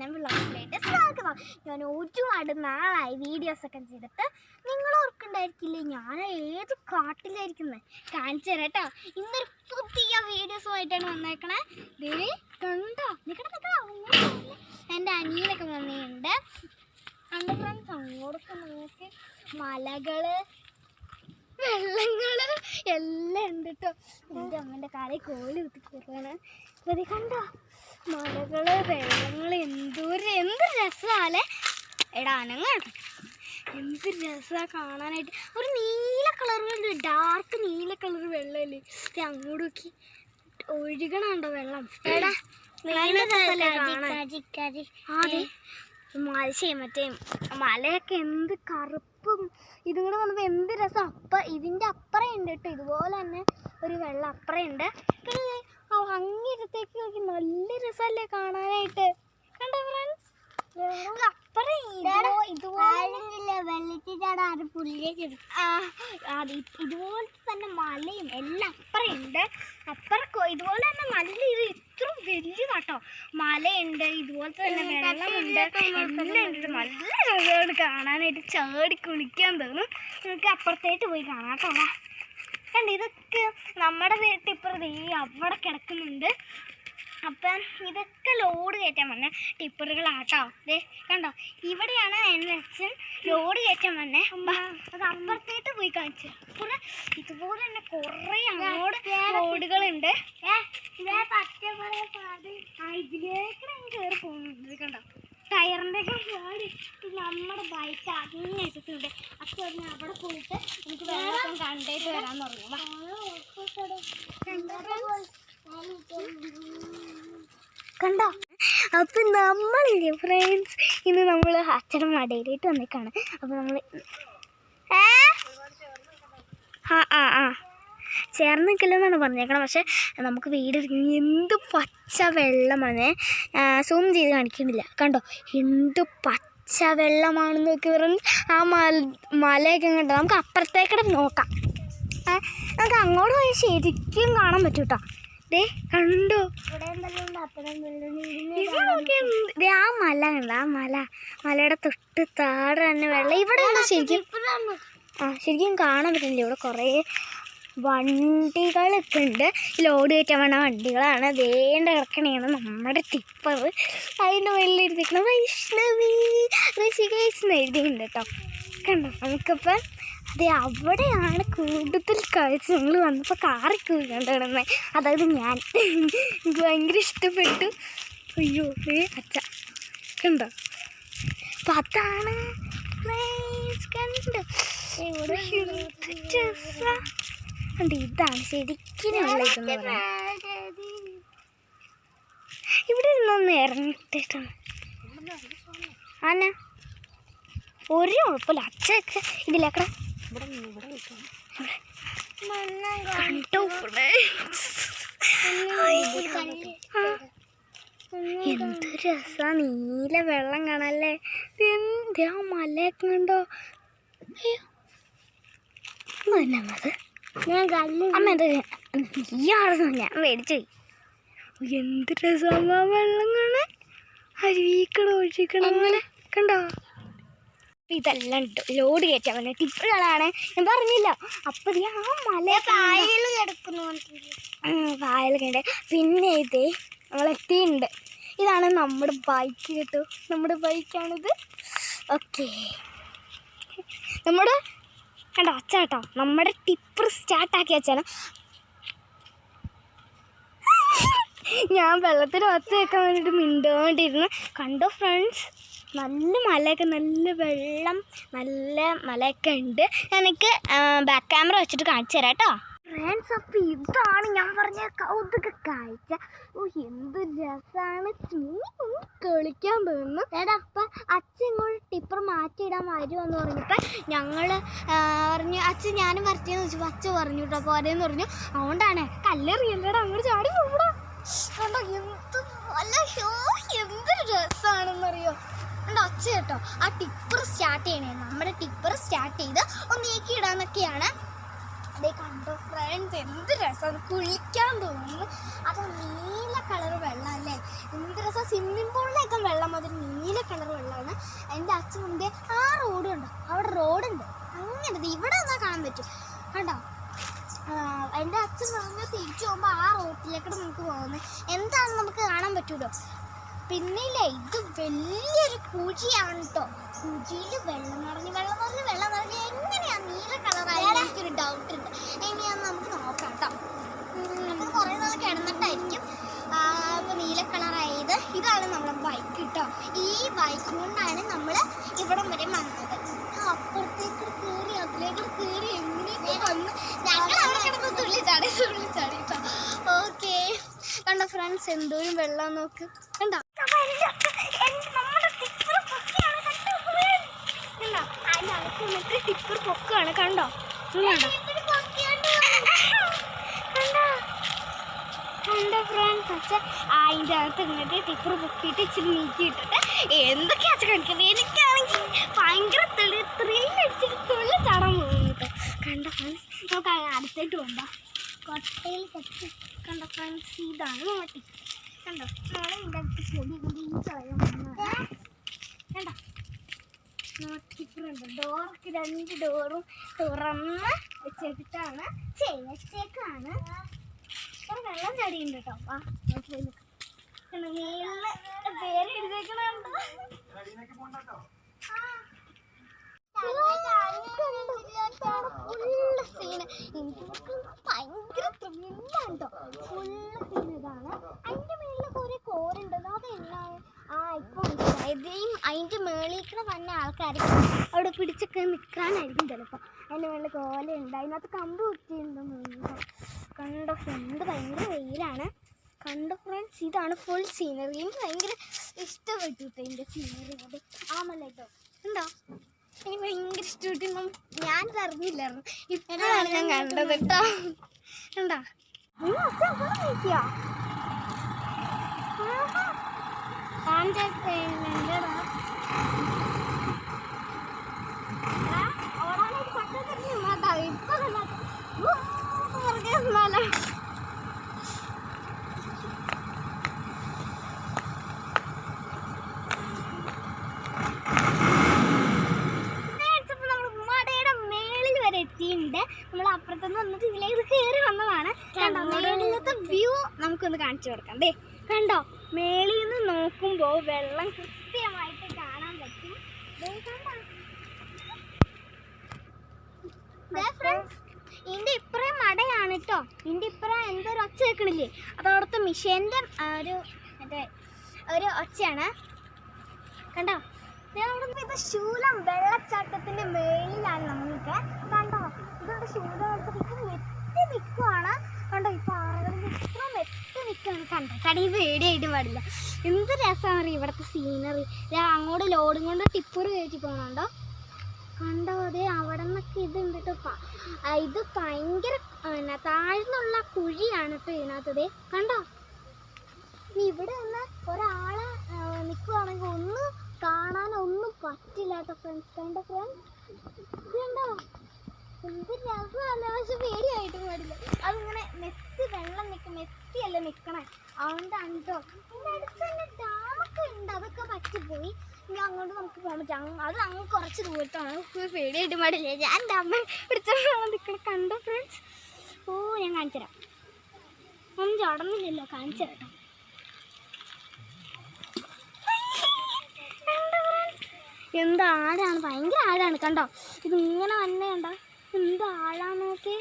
തന്നെ വ്ളോഗിലേക്ക് സ്വാഗതം. ഞാൻ ഒരുപാട് നാളായി വീഡിയോസൊക്കെ ചെയ്തിട്ട് നിങ്ങൾ ഓർക്കുണ്ടായിരിക്കില്ലേ ഞാൻ ഏത് കാട്ടിലായിരിക്കുന്നത് കാണിച്ചു തരാം കേട്ടോ ഇന്നൊരു പുതിയ വീഡിയോസുമായിട്ടാണ് വന്നേക്കണേ. ദേ കണ്ടോ? നിക്കടെ നിക്കടാ എന്റെ അനിയനൊക്കെ വന്നിട്ടുണ്ട്. എന്റെ ഫ്രണ്ട്സ് അങ്ങോട്ടൊക്കെ നോക്കി. മലകൾ വെള്ളങ്ങൾ എല്ലാം ഉണ്ട് കേട്ടോ എന്റെ അമ്മേന്റെ കാലേ കോലി കുത്തി കയറുകയാണ് കണ്ടോ? മലകൾ വെള്ളങ്ങൾ എന്തൊരു എന്ത് രസാലേ. എടാ അനങ്ങാണ് എന്ത് രസാ കാണാനായിട്ട്. ഒരു നീല കളർ വെള്ളം ഡാർക്ക് നീല കളർ വെള്ളമല്ലേ? അങ്ങോട്ട് നോക്കി. ഒഴുകണുണ്ടോ വെള്ളം? എടാ മത്സ്യം മറ്റേ മലയൊക്കെ എന്ത് കറുപ്പും. ഇതും കൂടെ വന്നപ്പോൾ എന്ത് രസം. അപ്പ ഇതിന്റെ അപ്പറയുണ്ട് കേട്ടോ. ഇതുപോലെ തന്നെ ഒരു വെള്ളം അപ്പറേ ഉണ്ട്. പിന്നെ ദേ ആ അങ്ങേരത്തേക്ക് നോക്കി നല്ല രസമല്ലേ കാണാനായിട്ട്? കണ്ടോ ഫ്രണ്ട്സ് ഇതുപോലെ തന്നെ മലയും എല്ലാം അപ്പറേ ഉണ്ട് അപ്പറ ഇതുപോലെ തന്നെ നല്ല ഇത് ഇത്ര വലുതാട്ടോ മലയുണ്ട് ഇതുപോലത്തെ തന്നെ വെള്ളമുണ്ട് എല്ലാം നല്ല രസമാണ്. കാണാനായിട്ട്. ചാടി കുളിക്കാൻ തോന്നും. നമുക്ക് അപ്പുറത്തേട്ട് പോയി കാണാം കേട്ടോ വാ. കണ്ടോ? ഇതൊക്കെ നമ്മുടെ വീട്ടിൽ ഇപ്പുറത്ത് ഈ അവിടെ കിടക്കുന്നുണ്ട്. അപ്പം ഇതൊക്കെ ലോഡ് കയറ്റാൻ വന്ന. ടിപ്പറുകളാട്ടോ ദേ കണ്ടോ? ഇവിടെയാണ് എന്നെ അച്ഛൻ ലോഡ് കയറ്റാൻ വന്നേ. അത് അപ്പുറത്തേട്ട് പോയി കാണിച്ചു. അപ്പുറം ഇതുപോലെ തന്നെ കുറേ അങ്ങോട്ട് ലോഡുകളുണ്ട് ഇതിലേക്കാണ് കയറി പോകുന്നത്. കണ്ടോ? ടയറിന്റെ ഒക്കെ പാടി നമ്മുടെ ബൈക്ക് അങ്ങനെ ഇട്ടിട്ടുണ്ട്. അപ്പൊ പറഞ്ഞ് അവിടെ പോയിട്ട് എനിക്ക് വേറെ കണ്ടേറ്റ് വരാന്ന് പറഞ്ഞു. വാ. കണ്ടോ? അപ്പൊ നമ്മളില്ലേ ഫ്രണ്ട്സ് ഇന്ന് നമ്മൾ അച്ഛനും മടയിലേക്ക് വന്നേക്കാണ്. അപ്പൊ നമ്മൾ ആ ആ ആ. ചേർന്ന് നിൽക്കില്ലെന്നാണ് പറഞ്ഞേക്കണം പക്ഷേ നമുക്ക് വീട് എന്ത് പച്ച വെള്ളമാണ് സൂം ചെയ്ത് കാണിക്കുന്നില്ല. കണ്ടോ? എന്ത് പച്ച വെള്ളമാണെന്ന് നോക്കി പറഞ്ഞ് ആ മല മലയൊക്കെ കണ്ടോ നമുക്ക് അപ്പുറത്തേക്കിടെ നോക്കാം. നമുക്ക് അങ്ങോട്ട് പോയി ശരിക്കും കാണാൻ പറ്റും കേട്ടോ ദേ കണ്ടോ? ഇത് ആ മല കണ്ട? ആ മല മലയുടെ തൊട്ട് താഴെ തന്നെ വെള്ളം. ഇവിടെ ശരിക്കും? ആ ശരിക്കും കാണാൻ പറ്റുന്നില്ല. ഇവിടെ കുറേ വണ്ടികളൊക്കെ ഉണ്ട് ലോഡ് കയറ്റാൻ വേണ്ട വണ്ടികളാണ്. വേണ്ട കിടക്കണയാണ് നമ്മുടെ ടിപ്പർ. അതിന്റെ മുകളിൽ എഴുതിയിരിക്കണം വൈഷ്ണവി. ഋഷികേശ് എന്ന് എഴുതിയിട്ടുണ്ട് കേട്ടോ കണ്ടോ? നമുക്കിപ്പം അതെ അവിടെയാണ് കൂടുതൽ കാഴ്ച ഞങ്ങൾ വന്നപ്പോൾ കാറി പോയി കിടന്നത് അതായത് ഞാൻ. എനിക്ക് ഭയങ്കര ഇഷ്ടപ്പെട്ടു. അയ്യോ ഏ അച്ഛ. കണ്ടോ? അപ്പം അതാണ്. കണ്ടോ? എന്ത് രസാ. ഇതാണ് ശരിക്കും വെള്ളം ഇവിടെ നിന്നൊന്ന് ഇറങ്ങിയിട്ടാണ് ആന ഒരു കുഴപ്പമില്ല. അച്ഛക്ക് ഇതിലേക്കട. കണ്ടോ. എന്ത് രസാ. നീല വെള്ളം കാണല്ലേ? എന്താ? ആ മലയൊക്കെ ഉണ്ടോ അയ്യോ. അത് അമ്മ എന്താ നീയാണെന്ന് ഞാൻ മേടിച്ചു എന്ത് രസമാ വെള്ളം കാണാൻ. അരുവിക്കട ഒഴിക്കണം അങ്ങനെ? കണ്ടോ? ഇതെല്ലാം ഉണ്ട് ലോഡ് കയറ്റാൻ പറ്റുന്ന ടിപ്പുകളാണ്. ഞാൻ പറഞ്ഞില്ല. അപ്പൊ ആ മല പായൽ കിടക്കുന്നു പായലൊക്കെ ഉണ്ട് പിന്നെ ഇതേ നമ്മളെത്തിയിട്ടുണ്ട് ഇതാണ് നമ്മുടെ ബൈക്ക് കേട്ടോ. നമ്മുടെ ബൈക്കാണിത്. ഓക്കേ. നമ്മുടെ കണ്ടോ? അച്ചാട്ടോ നമ്മുടെ ടിപ്പർ സ്റ്റാർട്ടാക്കി വെച്ചാണ്. ഞാൻ വെള്ളത്തിൽ ഒച്ച വെക്കാൻ വേണ്ടിയിട്ട് മിണ്ടോണ്ടിരുന്നു. കണ്ടോ ഫ്രണ്ട്സ് നല്ല മലയൊക്കെ നല്ല വെള്ളം നല്ല മലയൊക്കെ ഉണ്ട്. എനിക്ക് ബാക്ക് ക്യാമറ വെച്ചിട്ട് കാണിച്ചു തരാം കേട്ടോ. ഫ്രണ്ട്സ് അപ്പം ഇതാണ് ഞാൻ പറഞ്ഞ കൗതുക കാഴ്ച. ഓ എന്ത് രസാണ്. കളിക്കാൻ തോന്നുന്നു എടാ അപ്പം അച്ഛൻ ഇങ്ങോട്ട് ടിപ്പർ മാറ്റിയിടാൻ വരുമെന്ന് പറഞ്ഞപ്പോൾ ഞങ്ങൾ പറഞ്ഞു അച്ഛൻ ഞാനും വരച്ചെന്ന് ചോദിച്ചപ്പോൾ അച്ഛൻ പറഞ്ഞു കേട്ടോ പോരെന്ന് പറഞ്ഞു. അതുകൊണ്ടാണ് കല്ലെറിയല്ലടാ അങ്ങോട്ട് ചാടി പോടാ കണ്ടോ എന്ത് ഷോ എന്ത് രസമാണെന്നറിയോ കണ്ടോ കേട്ടോ ആ ടിപ്പർ സ്റ്റാർട്ട് ചെയ്യണേ. നമ്മുടെ ടിപ്പർ സ്റ്റാർട്ട് ചെയ്ത് ഒന്ന് നീക്കിയിടാന്നൊക്കെയാണ് അതേ കണ്ടോ ഫ്രണ്ട്സ് എന്ത് രസം. കുളിക്കാൻ തോന്നുന്നു. അത് നീല കളർ വെള്ളം അല്ലേ എന്ത് രസം. സ്വിമ്മിംഗ് പൂളിലൊക്കെ വെള്ളം നീല കളർ വെള്ളമാണ് എന്റെ അച്ഛൻ മുമ്പേ ആ റോഡ് ഉണ്ട് അവിടെ റോഡുണ്ട് അങ്ങനെ ദേ ഇവിടെ നിന്നാൽ കാണാൻ പറ്റും. കണ്ടോ? എന്റെ അച്ഛൻ പറഞ്ഞ തിരിച്ചു പോകുമ്പോൾ ആ റോട്ടിലേക്കൂടെ നമുക്ക് പോകുന്നത് എന്താണെന്ന് നമുക്ക് കാണാൻ പറ്റുമല്ലോ പിന്നില്ലേ ഇത് വലിയൊരു കുഴിയാണ് കേട്ടോ കുഴിയിൽ വെള്ളം നിറഞ്ഞ് വെള്ളം നിറഞ്ഞ് വെള്ളം നിറഞ്ഞ്. എങ്ങനെയാ നീല കളറായി എനിക്കൊരു ഡൗട്ട് ഉണ്ട്. എങ്ങനെയാന്ന് നമുക്ക് നോക്കാം കേട്ടോ നമ്മൾ കുറേ നാൾ കിടന്നിട്ടായിരിക്കും. അപ്പോൾ നീല കളറായത്. ഇതാണ് നമ്മുടെ ബൈക്ക് കേട്ടോ ഈ ബൈക്ക് കൊണ്ടാണ് നമ്മൾ ഇവിടം വരെ വന്നത്. അപ്പുറത്തേക്ക് കയറി അതിലേക്ക് കയറി എങ്ങനെയൊക്കെ വന്ന്. ഞങ്ങൾ അവിടെ കിടന്ന് കേട്ടോ ഓക്കെ. കണ്ട ഫ്രണ്ട്സ് എന്തോരും വെള്ളം നോക്ക്. കണ്ടോ? പൊക്കാണ് കണ്ടോ? കണ്ടോ? കണ്ടോ ഫ്രണ്ട്സ് അച്ഛൻ അതിന്റെ അകത്ത് ഇങ്ങോട്ട് ടിപ്പർ പൊക്കിയിട്ട് ഇച്ചിരി നീക്കി ഇട്ടിട്ട് എന്തൊക്കെയാ അച്ഛൻ കാണിക്കുന്നത്? എനിക്കാണെങ്കിൽ ഭയങ്കര ത്രില്ലടിച്ചിട്ട് തുള്ളി ചാടാൻ പോകുന്നു കണ്ടോ ഫ്രണ്ട്സ് നമുക്ക് അടുത്തേട്ട് പോകാം. കൊട്ടയിൽ കെട്ടി. കണ്ടോ ഫ്രണ്ട്സ് ഇതാണ് നോട്ടി കണ്ടോ? നമ്മളെ ഇതിന്റെ അടുത്ത് ചെടി കൊണ്ട് ഈ ചോയം കണ്ടോ? നോട്ടിപ്പുറമുണ്ട് ഡോർക്ക് രണ്ട് ഡോറും തുറന്ന് വെച്ചിട്ടാണ് ചെയ്തേക്കാണ് ഒരു വെള്ളം ചടിയുണ്ട് കേട്ടോ കണ്ടോ മേളിൽ പേര് എഴുതേക്കണുണ്ടോ ഫുള്ള് സീന് എനിക്ക് ഭയങ്കര ത്രില്ലുണ്ടോ ഫുള്ള് സീൻ ഇതാണ് അതിന്റെ മേളിലൊക്കെ ഒരു കോരുണ്ടല്ലോ അത് എന്നാണ് ആ ഇപ്പൊ മനസ്സിലായത് മേളിക്കണ വന്ന ആൾക്കാർ അവിടെ പിടിച്ചൊക്കെ നിൽക്കാനായിരിക്കും ചിലപ്പോൾ അതിന്റെ മേളിൽ കോലുണ്ട് അതിനകത്ത് കമ്പ് കുത്തിയിട്ടുണ്ടെന്ന് കണ്ടോ ഫ്രണ്ട് ഭയങ്കര വെയിലാണ്. കണ്ടോ ഫ്രണ്ട്സ് ഇതാണ് ഫുൾ സീനറി എനിക്ക് ഭയങ്കര ഇഷ്ടപ്പെട്ടു കേട്ടോ ഇതിന്റെ സീനറി അത് ആമല്ലോ ഉണ്ടോ എനിക്ക് ഭയങ്കര ഇഷ്ടപ്പെട്ടു. ഞാൻ അറിഞ്ഞില്ലായിരുന്നു. ഇപ്പോഴാണ് ഞാൻ കണ്ടത് കേട്ടോ എന്താ നിങ്ങൾ അച്ഛൻ ഫോൺ നോക്കിയോ ഇപ്പൊ തന്നെ Friends, അപ്പൊ നമ്മൾ മടയുടെ മേളിൽ വരെ എത്തിയിട്ടുണ്ട് നമ്മൾ അപ്പുറത്തുനിന്ന് വന്നിട്ട് ഇതിലേക്ക് കയറി വന്നതാണ് കണ്ടോ മേളിലത്തെ വ്യൂ നമുക്കൊന്ന് കാണിച്ചു കൊടുക്കാം. ദേ കണ്ടോ? മേളിൽ നിന്ന് നോക്കുമ്പോൾ വെള്ളം കൃത്യമായിട്ട് കാണാൻ പറ്റും. ഇതിന്റെ ഇപ്പറേ മടയാണ് കേട്ടോ ഇതിന്റെ ഇപ്പറ എന്തൊരു ഒച്ച കേൾക്കണില്ലേ? അതവിടുത്തെ മിഷേന്റെ ഒരു മറ്റേ ഒരു ഒച്ചയാണ്. കണ്ടോ? ഞാൻ ഞങ്ങളുടെ ഇപ്പൊ ശൂലം വെള്ളച്ചാട്ടത്തിന്റെ മേളിലാണ് നമ്മൾക്ക് കണ്ടോ ഇതുകൊണ്ട് ശൂലം എടുത്തിട്ട് മെത്തി നിൽക്കുവാണ് കണ്ടോ ഈ പാറകളിൽ ഇത്ര മെത്തി നിൽക്കുകയാണ് വീഡിയോ ആയിട്ട് പാടില്ല. എന്ത് രസമാണ് ഇവിടുത്തെ സീനറി അങ്ങോട്ട് ലോഡും കൊണ്ട് ടിപ്പർ കയറ്റി പോകണുണ്ടോ കണ്ടോ? അതെ അവിടെ നിന്നൊക്കെ ഇതുണ്ട് കേട്ടോ ഇത് ഭയങ്കര പിന്നെ താഴ്ന്നുള്ള കുഴിയാണ് കേട്ടോ ഇതിനകത്തത് കണ്ടോ? ഇനി ഇവിടെ നിന്ന് ഒരാളെ നിൽക്കുവാണെങ്കിൽ ഒന്നും കാണാനൊന്നും പറ്റില്ലാത്ത ഫ്രണ്ട്സ് കണ്ടോ ഫ്രണ്ട്സ് കണ്ടോ? പക്ഷെ പേടിയായിട്ടും പാടില്ല. അതിങ്ങനെ മെത്തി വെള്ളം നിൽക്കും മെത്തിയല്ല നിൽക്കണേ അതുകൊണ്ടാണ് കേട്ടോ ഇതിന്റെ അടുത്ത് തന്നെ ഡാമൊക്കെ ഉണ്ട് അതൊക്കെ പറ്റിപ്പോയി. ഇനി അങ്ങോട്ട് നമുക്ക് പോകാൻ പറ്റും. അത് അങ്ങ് കുറച്ച് ദൂരത്താണ് പേടിയായിട്ട് പാടില്ല. ഞാൻ എന്റെ അമ്മ പിടിച്ചാണ് നിൽക്കണം കണ്ടോ ഫ്രണ്ട്സ് ഓ ഞാൻ കാണിച്ചു തരാം. ഒന്നും ചടന്നില്ലല്ലോ കാണിച്ചു തരാം എന്ത് ആഴാണ് ഭയങ്കര ആടാണ് കണ്ടോ? ഇതിങ്ങനെ വന്നേ കണ്ടോ? എന്ത് ആഴാന്ന് നോക്കി